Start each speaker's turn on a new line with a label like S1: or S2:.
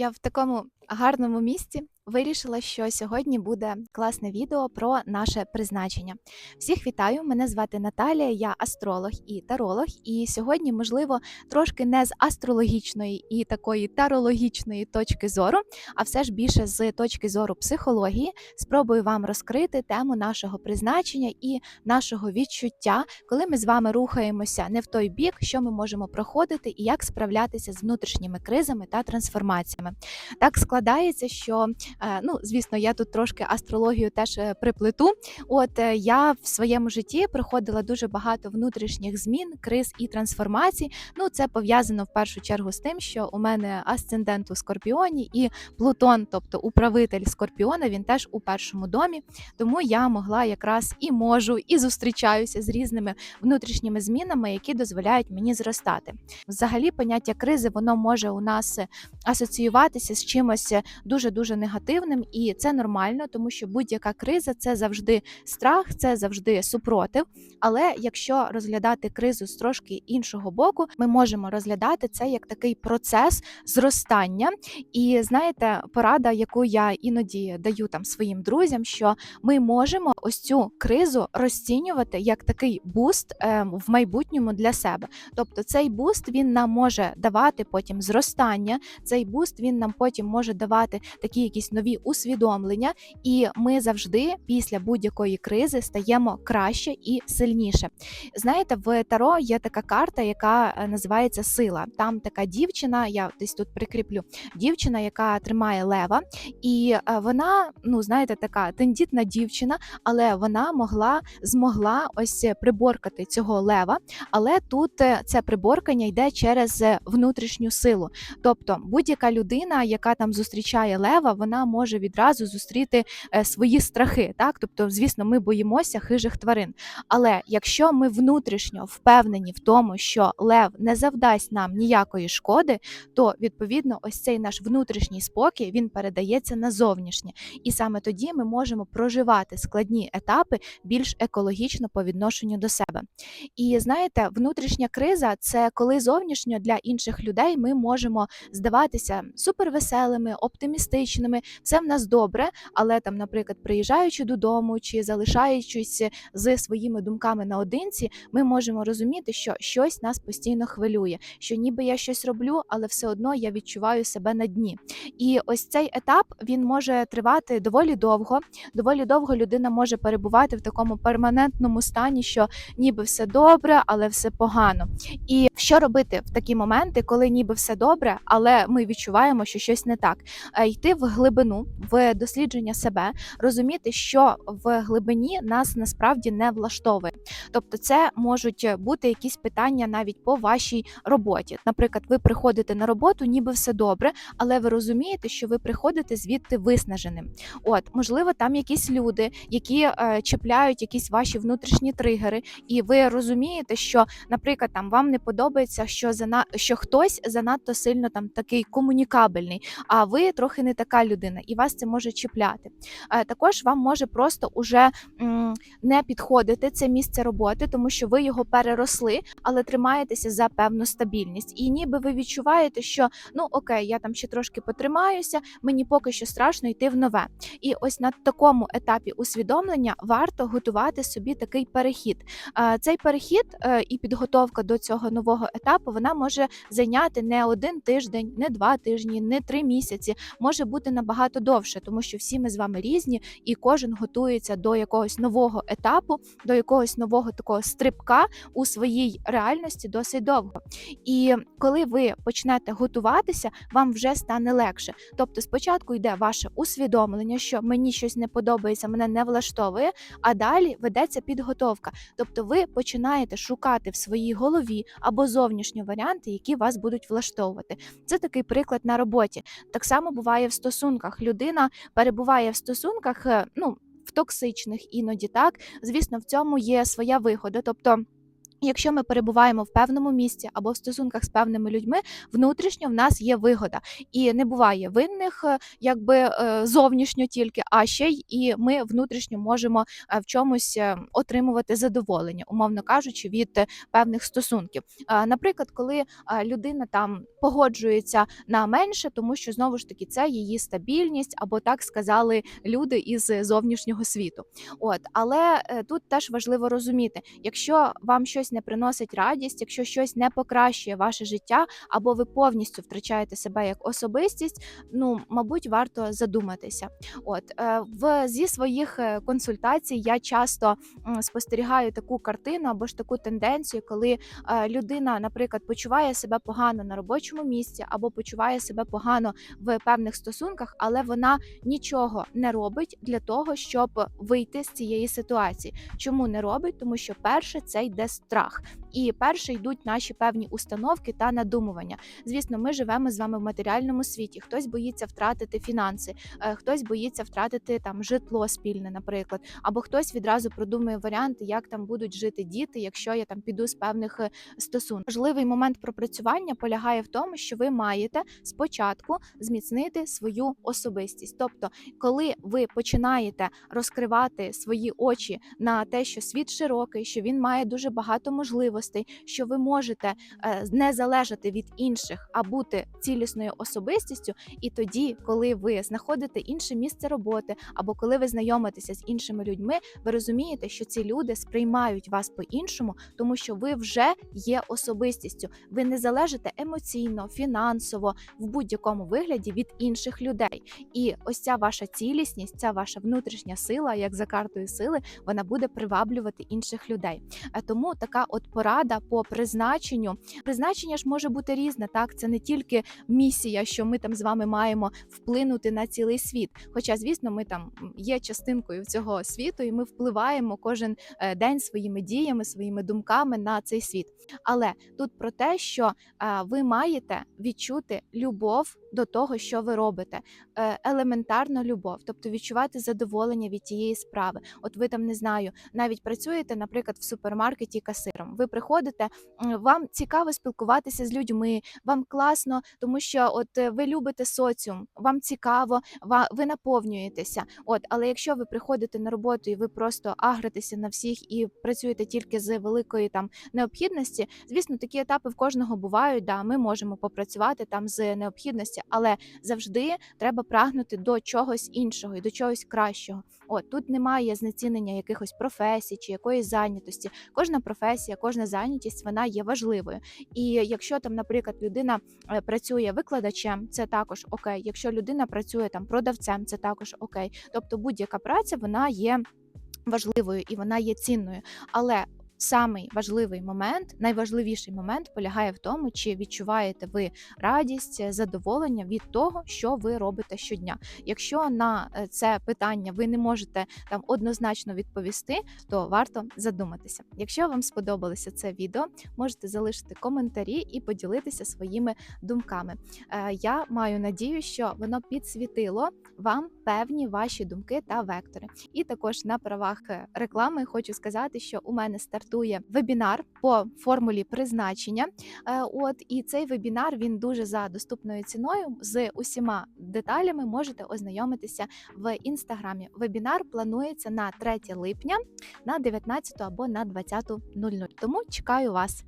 S1: Я в такому гарному місці вирішила, що сьогодні буде класне відео про наше призначення. Всіх вітаю! Мене звати Наталія, я астролог і таролог. І сьогодні, можливо, трошки не з астрологічної і такої тарологічної точки зору, а все ж більше з точки зору психології, спробую вам розкрити тему нашого призначення і нашого відчуття, коли ми з вами рухаємося не в той бік, що ми можемо проходити і як справлятися з внутрішніми кризами та трансформаціями. Так складається, що ну звісно, я тут трошки астрологію теж е, приплету. От е, я в своєму житті проходила дуже багато внутрішніх змін, криз і трансформацій. Ну це пов'язано в першу чергу з тим, що у мене асцендент у скорпіоні і Плутон, тобто управитель скорпіона, він теж у першому домі. Тому я могла якраз і можу, і зустрічаюся з різними внутрішніми змінами, які дозволяють мені зростати. Взагалі, поняття кризи воно може у нас асоціюватися з чимось дуже дуже негативним, і це нормально, тому що будь-яка криза це завжди страх, це завжди супротив. Але якщо розглядати кризу з трошки іншого боку, ми можемо розглядати це як такий процес зростання. І знаєте, порада, яку я іноді даю там своїм друзям, що ми можемо ось цю кризу розцінювати як такий буст ем, в майбутньому для себе. Тобто цей буст він нам може давати потім зростання, цей буст він нам потім може давати такі якісь нові усвідомлення, і ми завжди після будь-якої кризи стаємо краще і сильніше. Знаєте, в Таро є така карта, яка е, називається Сила. Там така дівчина, я десь тут прикріплю, дівчина, яка тримає лева, і е, вона, ну знаєте, така тендітна дівчина, але вона могла змогла ось приборкати цього лева. Але тут е, це приборкання йде через внутрішню силу. Тобто будь-яка людина, яка там зустрічає лева, вона може відразу зустріти е, свої страхи. Так, тобто, звісно, ми боїмося хижих тварин. Але якщо ми внутрішньо впевнені в тому, що лев не завдасть нам ніякої шкоди, то відповідно ось цей наш внутрішній спокій він передається на зовнішнє. І саме тоді ми можемо проживати складні етапи більш екологічно по відношенню до себе. І знаєте, внутрішня криза це коли зовнішньо для інших людей ми можемо здаватися супервеселими, оптимістичними, все в нас добре, але там, наприклад, приїжджаючи додому чи залишаючись з своїми думками наодинці, ми можемо розуміти, що щось нас постійно хвилює, що ніби я щось роблю, але все одно я відчуваю себе на дні. І ось цей етап він може тривати доволі довго. Доволі довго людина може перебувати в такому перманентному стані, що ніби все добре, але все погано. І що робити в такі моменти, коли ніби все добре, але ми відчуваємо, що щось не так. Е, йти в глибину, в дослідження себе, розуміти, що в глибині нас насправді не влаштовує. Тобто, це можуть бути якісь питання навіть по вашій роботі. Наприклад, ви приходите на роботу, ніби все добре, але ви розумієте, що ви приходите звідти виснаженим. От, можливо, там якісь люди, які е, чіпляють якісь ваші внутрішні тригери, і ви розумієте, що, наприклад, там вам не подобається, що зана що хтось занадто сильно там такий комунікабельний, а ви трохи не така людина, і вас це може чіпляти. Також вам може просто уже не підходити це місце роботи, тому що ви його переросли, але тримаєтеся за певну стабільність. І ніби ви відчуваєте, що ну окей, я там ще трошки потримаюся, мені поки що страшно йти в нове. І ось на такому етапі усвідомлення варто готувати собі такий перехід. Цей перехід е, і підготовка до цього нового етапу вона може зайняти не один тиждень, не два тижні, не три місяці, може бути набагато довше, тому що всі ми з вами різні, і кожен готується до якогось нового етапу, до якогось нового такого стрибка у своїй реальності досить довго. І коли ви почнете готуватися, вам вже стане легше. Тобто, спочатку йде ваше усвідомлення, що мені щось не подобається, мене не влаштовує, а далі ведеться підготовка. Тобто, ви починаєте шукати в своїй голові або зовнішні варіанти, які вас будуть влаштовувати. Це такий приклад на роботі. Так само буває в стосунках. Людина перебуває в стосунках, е, ну в токсичних іноді так. Звісно, в цьому є своя вигода. Тобто Якщо ми перебуваємо в певному місці або в стосунках з певними людьми, внутрішньо в нас є вигода, і не буває винних, е, якби е, зовнішньо тільки, а ще й і ми внутрішньо можемо е, в чомусь отримувати задоволення, умовно кажучи, від певних стосунків. Наприклад, коли людина там погоджується на менше, тому що знову ж таки це її стабільність, або так сказали люди із зовнішнього світу. От, але тут теж важливо розуміти, якщо вам щось не приносить радість, якщо щось не покращує ваше життя, або ви повністю втрачаєте себе як особистість, ну мабуть, варто задуматися. От е, в зі своїх е, консультацій я часто спостерігаю таку картину або ж таку тенденцію, коли е, людина, наприклад, почуває себе погано на робочому місці, або почуває себе погано в певних стосунках, але вона нічого не робить для того, щоб вийти з цієї ситуації. Чому не робить? Тому що перше це йде страх, страх. І перше йдуть наші певні установки та надумування. Звісно, ми живемо з вами в матеріальному світі. Хтось боїться втратити фінанси, е, хтось боїться втратити там житло спільне, наприклад, або хтось відразу продумує варіанти, як там будуть жити діти, якщо я там піду з певних е, стосунків. Важливий момент пропрацювання полягає в тому, що ви маєте спочатку зміцнити свою особистість. Тобто, коли ви починаєте розкривати свої очі на те, що світ широкий, що він має дуже багато можливостей, що ви можете е, не залежати від інших, а бути цілісною особистістю. І тоді, коли ви знаходите інше місце роботи, або коли ви знайомитеся з іншими людьми, ви розумієте, що ці люди сприймають вас по-іншому, тому що ви вже є особистістю. Ви не залежите емоційно, фінансово в будь-якому вигляді від інших людей. І ось ця ваша цілісність, ця ваша внутрішня сила, як за картою сили, вона буде приваблювати інших людей. Е, Тому така от порада по призначенню. Призначення ж може бути різне, так це не тільки місія, що ми там з вами маємо вплинути на цілий світ. Хоча, звісно, ми там є частинкою цього світу, і ми впливаємо кожен е, день своїми діями, своїми думками на цей світ. Але тут про те, що е, ви маєте відчути любов до того, що ви робите, е, елементарну любов, тобто відчувати задоволення від тієї справи. От ви там не знаю, навіть працюєте, наприклад, в супермаркеті касиром. Ви приходите, вам цікаво спілкуватися з людьми, вам класно, тому що от е, ви любите соціум, вам цікаво, ви наповнюєтеся. От, але якщо ви приходите на роботу і ви просто агритеся на всіх і працюєте тільки з великої там необхідності, звісно, такі етапи в кожного бувають. Да, ми можемо попрацювати там з необхідності, але завжди треба прагнути до чогось іншого і до чогось кращого. От тут немає знецінення якихось професій чи якоїсь зайнятості. Кожна професія, кожна зайнятість вона є важливою. І якщо там, наприклад, людина е, працює викладачем, це також окей. Якщо людина працює там продавцем, це також окей. Тобто будь-яка праця вона є важливою і вона є цінною. Але самий важливий момент, найважливіший момент полягає в тому, чи відчуваєте ви радість, задоволення від того, що ви робите щодня. Якщо на е, це питання ви не можете там однозначно відповісти, то варто задуматися. Якщо вам сподобалося це відео, можете залишити коментарі і поділитися своїми думками. Е, Я маю надію, що воно підсвітило вам певні ваші думки та вектори. І також на правах е, реклами хочу сказати, що у мене стартує вебінар по формулі призначення. Е, От і цей вебінар він дуже за доступною ціною. З усіма деталями можете ознайомитися в інстаграмі. Вебінар планується на 3 липня на 19 або на 20.00. Тому чекаю вас.